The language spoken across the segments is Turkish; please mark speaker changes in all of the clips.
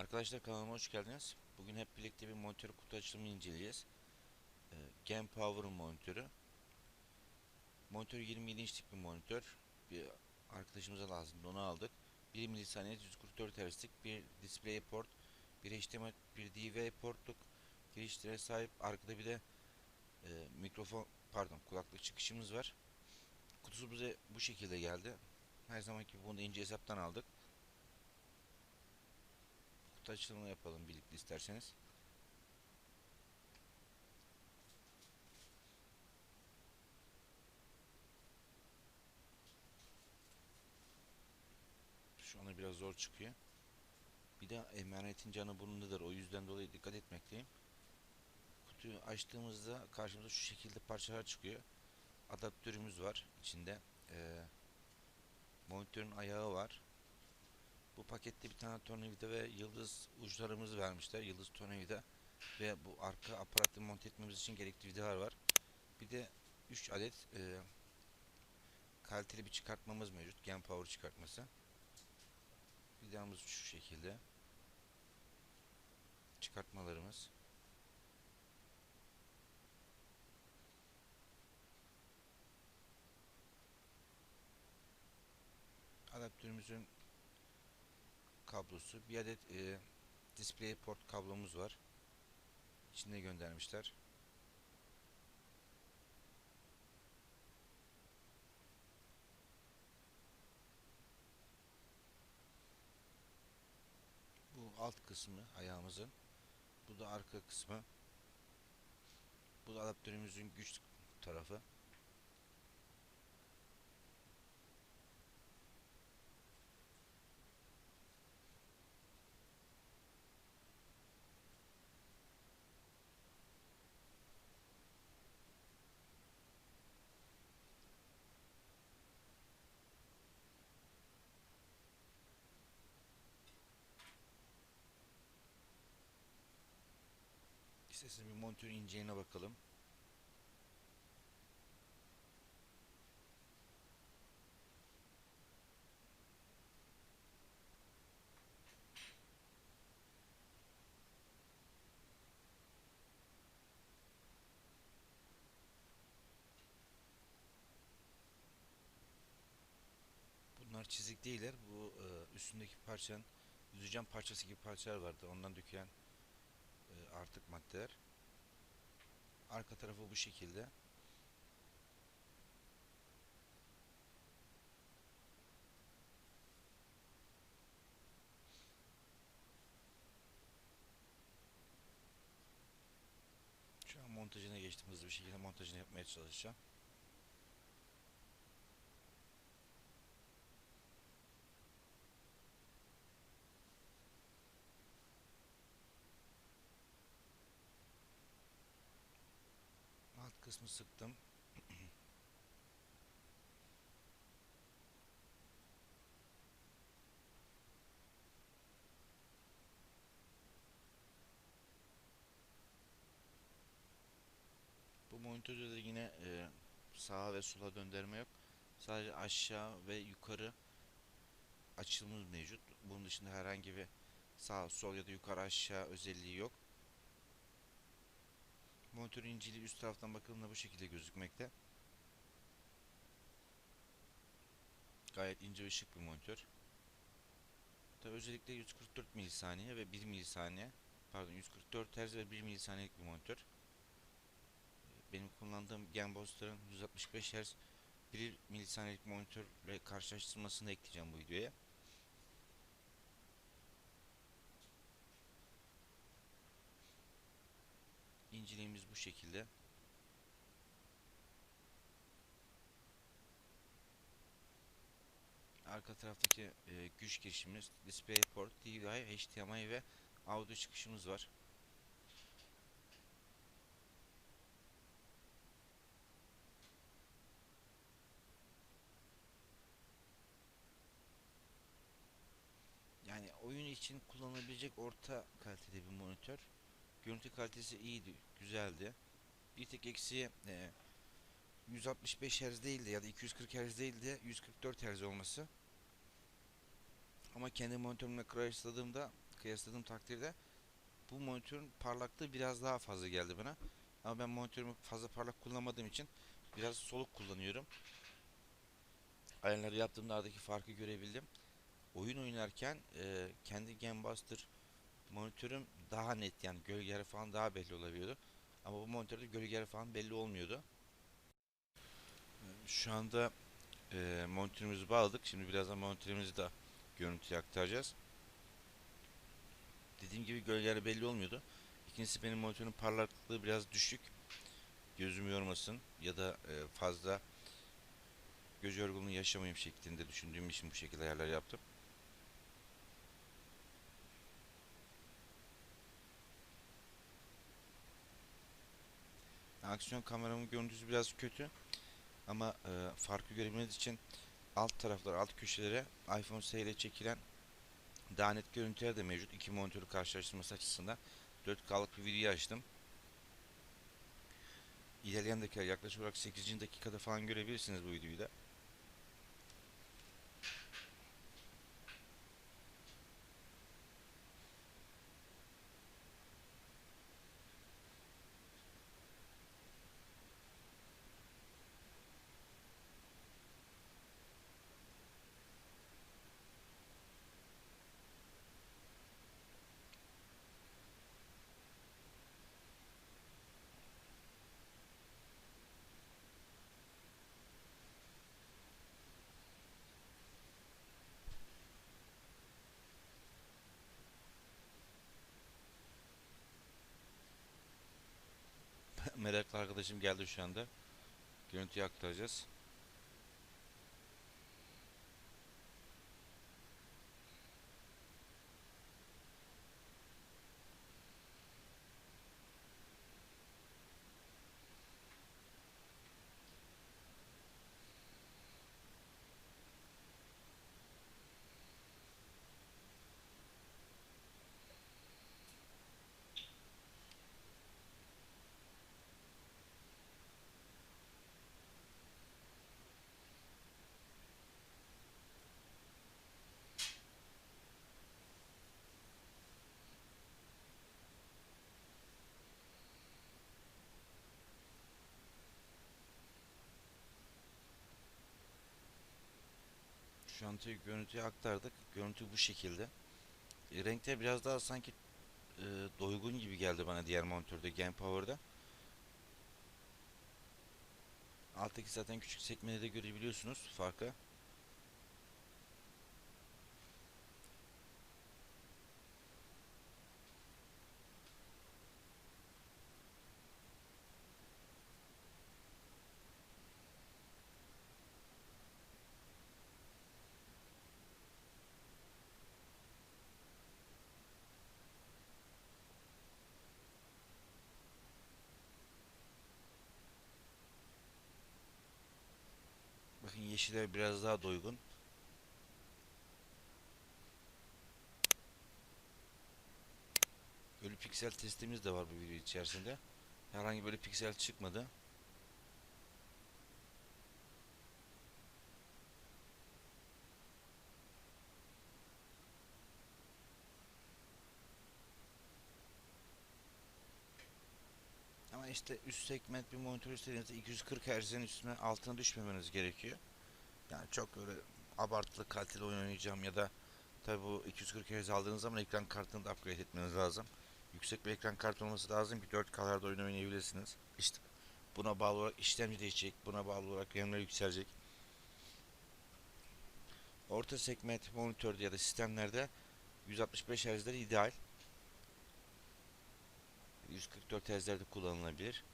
Speaker 1: Arkadaşlar kanalıma hoş geldiniz. Bugün hep birlikte bir monitör kutu açılımı inceleyeceğiz. Ee, Gen Power'ın monitörü. Monitör 27 inçlik bir monitör. Bir arkadaşımıza lazımdı onu aldık. 1 milisaniye 144 Hz'lik bir display port, bir HDMI, bir DV portluk girişlere sahip. Arkada bir de e, mikrofon, pardon kulaklık çıkışımız var. Kutusu bize bu şekilde geldi. Her zamanki gibi bunu ince hesaptan aldık. Kutu açılımı yapalım birlikte isterseniz. Şu anda biraz zor çıkıyor. Bir de emanetin canı burnundadır. O yüzden dolayı dikkat etmekteyim. Kutuyu açtığımızda karşımıza şu şekilde parçalar çıkıyor. Adaptörümüz var içinde. Ee, monitörün ayağı var. Bu pakette bir tane tornavida ve yıldız uçlarımız vermişler. Yıldız tornavida ve bu arka aparatı monte etmemiz için gerekli vidalar var. Bir de 3 adet e, kaliteli bir çıkartmamız mevcut. Gen Power çıkartması. Vidamız şu şekilde. Çıkartmalarımız. Adaptörümüzün kablosu. Bir adet e, display port kablomuz var. İçinde göndermişler. Bu alt kısmı ayağımızın. Bu da arka kısmı. Bu da adaptörümüzün güç tarafı. İsterseniz bir monitörün inceliğine bakalım. Bunlar çizik değiller. Bu e, üstündeki parçanın yüzücen parçası gibi parçalar vardı. Ondan dökülen e, artık maddeler. Arka tarafı bu şekilde. Şu an montajına geçtim. Hızlı bir şekilde montajını yapmaya çalışacağım. Alt kısmı sıktım. Bu monitörde de yine e, sağa ve sola döndürme yok. Sadece aşağı ve yukarı açılımız mevcut. Bunun dışında herhangi bir sağ, sol ya da yukarı aşağı özelliği yok. Monitörün inceliği üst taraftan bakıldığında bu şekilde gözükmekte. Gayet ince ve şık bir monitör. Tabi özellikle 144 milisaniye ve 1 milisaniye pardon 144 Hz ve 1 milisaniyelik bir monitör. Benim kullandığım Genboster'ın 165 Hz 1 milisaniyelik monitörle karşılaştırmasını ekleyeceğim bu videoya. İnceliğimiz bu şekilde. Arka taraftaki e, güç girişimiz, DisplayPort, DVI, HDMI ve audio çıkışımız var. Yani oyun için kullanılabilecek orta kalitede bir monitör. Görüntü kalitesi iyiydi, güzeldi. Bir tek eksiği e, 165 Hz değildi ya da 240 Hz değildi, 144 Hz olması. Ama kendi monitörümle kıyasladığımda kıyasladığım takdirde bu monitörün parlaklığı biraz daha fazla geldi bana. Ama ben monitörümü fazla parlak kullanmadığım için biraz soluk kullanıyorum. Ayarları yaptığımda aradaki farkı görebildim. Oyun oynarken e, kendi Game Buster monitörüm daha net yani gölgeleri falan daha belli olabiliyordu. Ama bu monitörde gölgeleri falan belli olmuyordu. E, Şu anda e, monitörümüzü bağladık. Şimdi birazdan monitörümüzü de görüntüye aktaracağız. Dediğim gibi gölgeleri belli olmuyordu. İkincisi benim monitörün parlaklığı biraz düşük. Gözümü yormasın ya da e, fazla göz yorgunluğu yaşamayayım şeklinde düşündüğüm için bu şekilde ayarlar yaptım. Aksiyon kameramın görüntüsü biraz kötü ama e, farkı görebilmeniz için alt taraflar, alt köşelere iPhone SE ile çekilen daha net görüntüler de mevcut. İki monitörü karşılaştırması açısından 4K'lık bir video açtım. İlerleyen dakika yaklaşık olarak 8. dakikada falan görebilirsiniz bu videoyu da. Arkadaşım geldi şu anda. Görüntüyü aktaracağız. Şu an görüntüyü aktardık. Görüntü bu şekilde. E, renkte biraz daha sanki e, doygun gibi geldi bana diğer monitörde Game Power'da. Alttaki zaten küçük sekmede de görebiliyorsunuz farkı. Yeşiller biraz daha doygun. Ölü piksel testimiz de var bu video içerisinde. Herhangi böyle piksel çıkmadı. Ama işte üst segment bir monitör istediğinizde 240 Hz'in üstüne altına düşmemeniz gerekiyor. Yani çok öyle abartılı kaliteli oyun oynayacağım ya da tabi bu 240 Hz aldığınız zaman ekran kartını da upgrade etmeniz lazım. Yüksek bir ekran kartı olması lazım ki 4K'larda oyun oynayabilirsiniz. İşte buna bağlı olarak işlemci değişecek, buna bağlı olarak RAM'ler yükselecek. Orta segment monitörde ya da sistemlerde 165 Hz'ler ideal. 144 Hz'lerde kullanılabilir.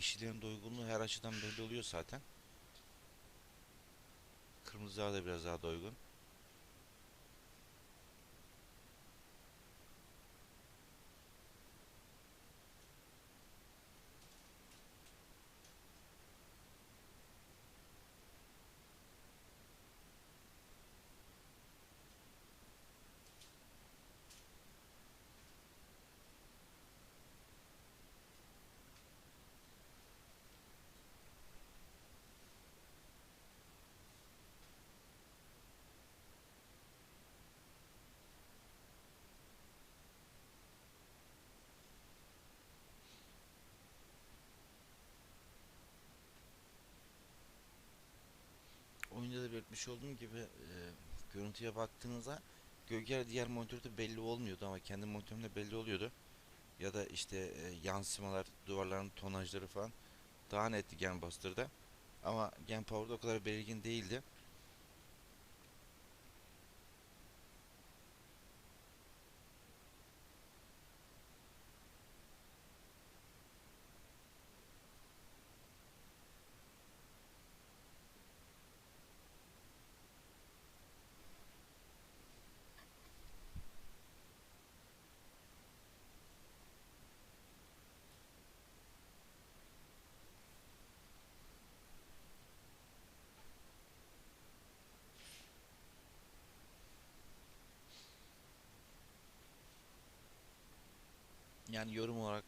Speaker 1: Yeşillerin doygunluğu her açıdan belli oluyor zaten. Kırmızılar da biraz daha doygun. Belirtmiş olduğum gibi e, görüntüye baktığınızda gölgeler diğer monitörde belli olmuyordu ama kendi monitörümde belli oluyordu. Ya da işte e, yansımalar, duvarların tonajları falan daha netti Gen Buster'da. Ama Gen Power'da o kadar belirgin değildi. Yani yorum olarak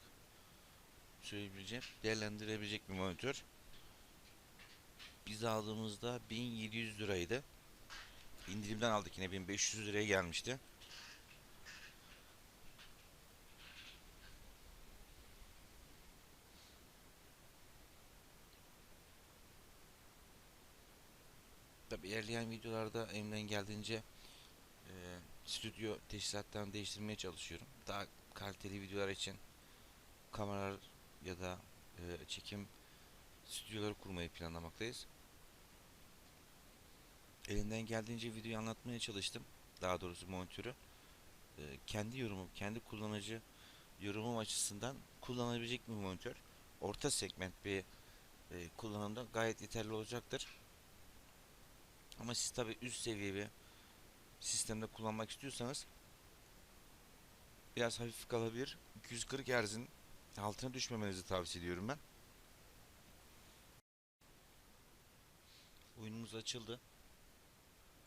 Speaker 1: söyleyebileceğim, değerlendirebilecek bir monitör. Biz aldığımızda 1700 liraydı. İndirimden aldık yine 1500 liraya gelmişti. Tabi ilerleyen videolarda elimden geldiğince e, stüdyo teçhizatlarını değiştirmeye çalışıyorum. Daha kaliteli videolar için kameralar ya da e, çekim stüdyoları kurmayı planlamaktayız. Elimden geldiğince videoyu anlatmaya çalıştım. Daha doğrusu monitörü. E, kendi yorumum, kendi kullanıcı yorumum açısından kullanabilecek bir monitör. Orta segment bir e, kullanımda gayet yeterli olacaktır. Ama siz tabi üst seviye bir sistemde kullanmak istiyorsanız biraz hafif kalabilir. 240 Hz'in altına düşmemenizi tavsiye ediyorum ben. Oyunumuz açıldı.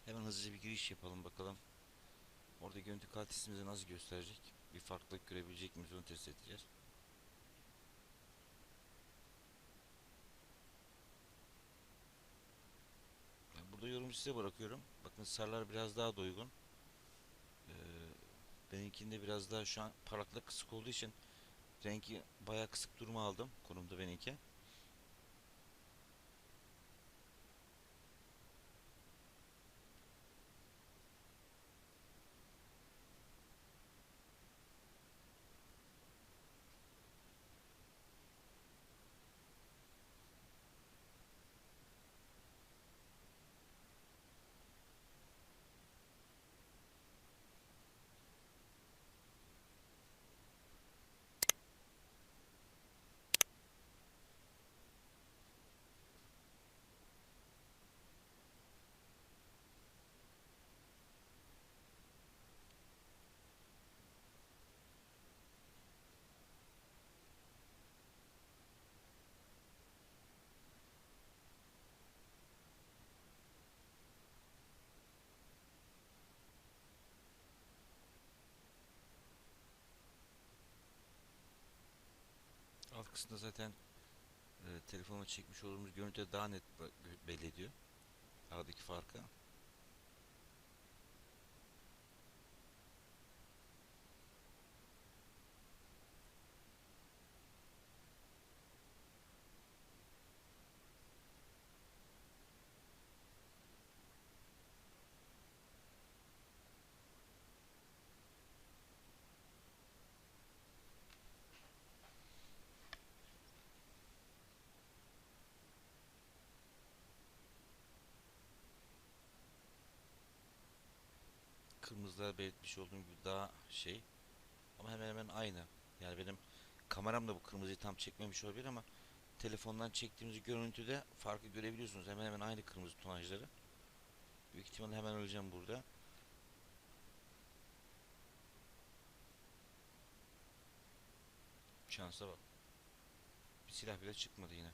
Speaker 1: Hemen hızlıca bir giriş yapalım bakalım. Orada görüntü kalitesimizi nasıl gösterecek? Bir farklılık görebilecek miyiz onu test edeceğiz. Burada yorumu size bırakıyorum. Bakın sarılar biraz daha doygun. Ee, benimkinde biraz daha şu an parlaklık kısık olduğu için rengi bayağı kısık duruma aldım. Konumda benimki. Alt kısımda zaten e, telefonla çekmiş olduğumuz görüntü daha net be- belli ediyor. Aradaki farkı. Kırmızıda belirtmiş olduğum gibi daha şey ama hemen hemen aynı. Yani benim kameram da bu kırmızıyı tam çekmemiş olabilir ama telefondan çektiğimiz görüntüde farkı görebiliyorsunuz. Hemen hemen aynı kırmızı tonajları. Büyük ihtimalle hemen öleceğim burada. Şansa bak. Bir silah bile çıkmadı yine.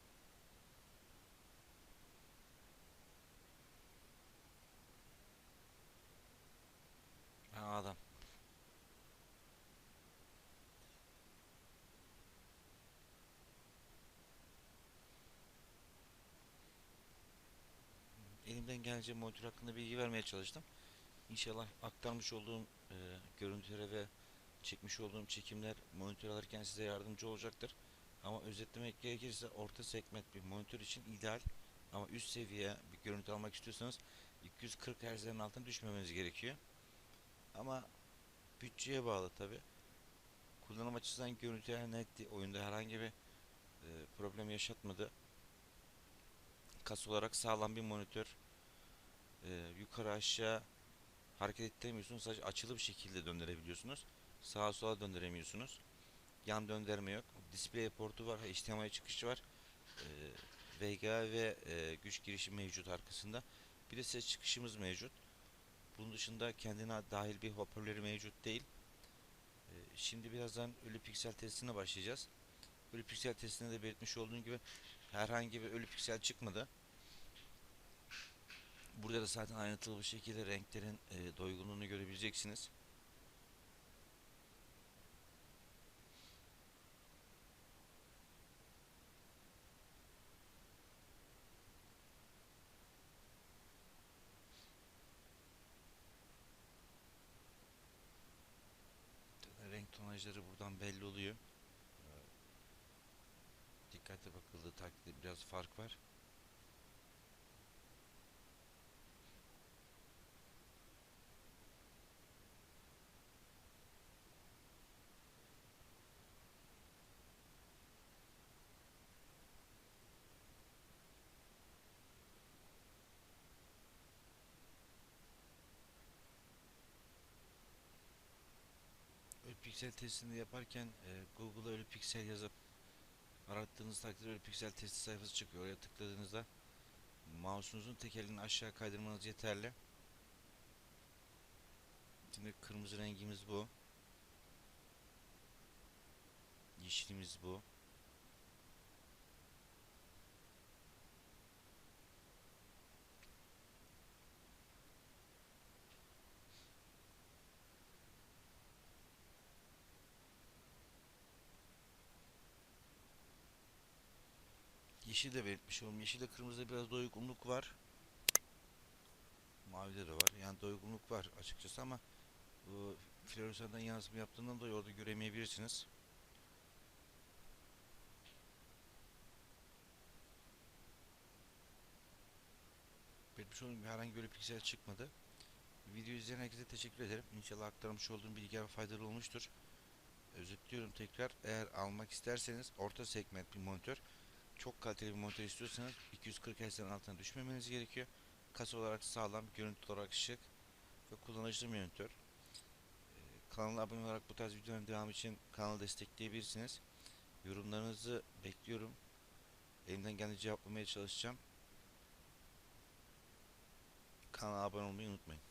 Speaker 1: Elimden gelince monitör hakkında bilgi vermeye çalıştım. İnşallah aktarmış olduğum e, görüntülere ve çekmiş olduğum çekimler monitör alırken size yardımcı olacaktır. Ama özetlemek gerekirse orta segment bir monitör için ideal Ama üst seviye bir görüntü almak istiyorsanız 240 Hz'lerin altına düşmemeniz gerekiyor. Ama bütçeye bağlı tabi. Kullanım açısından görüntüler netti. Oyunda herhangi bir e, problem yaşatmadı. Kas olarak sağlam bir monitör. E, yukarı aşağı hareket ettiremiyorsunuz. Sadece açılı bir şekilde döndürebiliyorsunuz. Sağa sola döndüremiyorsunuz. Yan döndürme yok. Display portu var. HDMI çıkışı var. E, VGA ve e, güç girişi mevcut arkasında. Bir de ses çıkışımız mevcut. Bunun dışında kendine dahil bir hoparlörü mevcut değil. E, şimdi birazdan ölü piksel testine başlayacağız. Ölü piksel testinde de belirtmiş olduğum gibi herhangi bir ölü piksel çıkmadı. Burada da zaten ayrıntılı bir şekilde renklerin e, doygunluğunu görebileceksiniz. Renk tonajları buradan belli oluyor. Dikkatli bakıldığı takdirde biraz fark var. Piksel testini yaparken e, Google'a ölü piksel yazıp arattığınız takdirde ölü piksel testi sayfası çıkıyor. Oraya tıkladığınızda mouse'unuzun tekerini aşağı kaydırmanız yeterli. Şimdi kırmızı rengimiz bu. Yeşilimiz bu. Yeşil de belirtmiş oldum. Yeşilde kırmızıda biraz doygunluk var. Mavide de var. Yani doygunluk var açıkçası ama bu floresandan yansıma yaptığından dolayı orada göremeyebilirsiniz. Belirtmiş olduğum gibi herhangi bir piksel çıkmadı. Video izleyen herkese teşekkür ederim. İnşallah aktarmış olduğum bilgiler faydalı olmuştur. Özetliyorum tekrar. Eğer almak isterseniz orta segment bir monitör çok kaliteli bir monitör istiyorsanız 240 Hz'den altına düşmemeniz gerekiyor. Kasa olarak sağlam, görüntü olarak şık ve kullanışlı bir monitör. Ee, kanala abone olarak bu tarz videoların devamı için kanalı destekleyebilirsiniz. Yorumlarınızı bekliyorum. Elimden geldiğince cevaplamaya çalışacağım. Kanala abone olmayı unutmayın.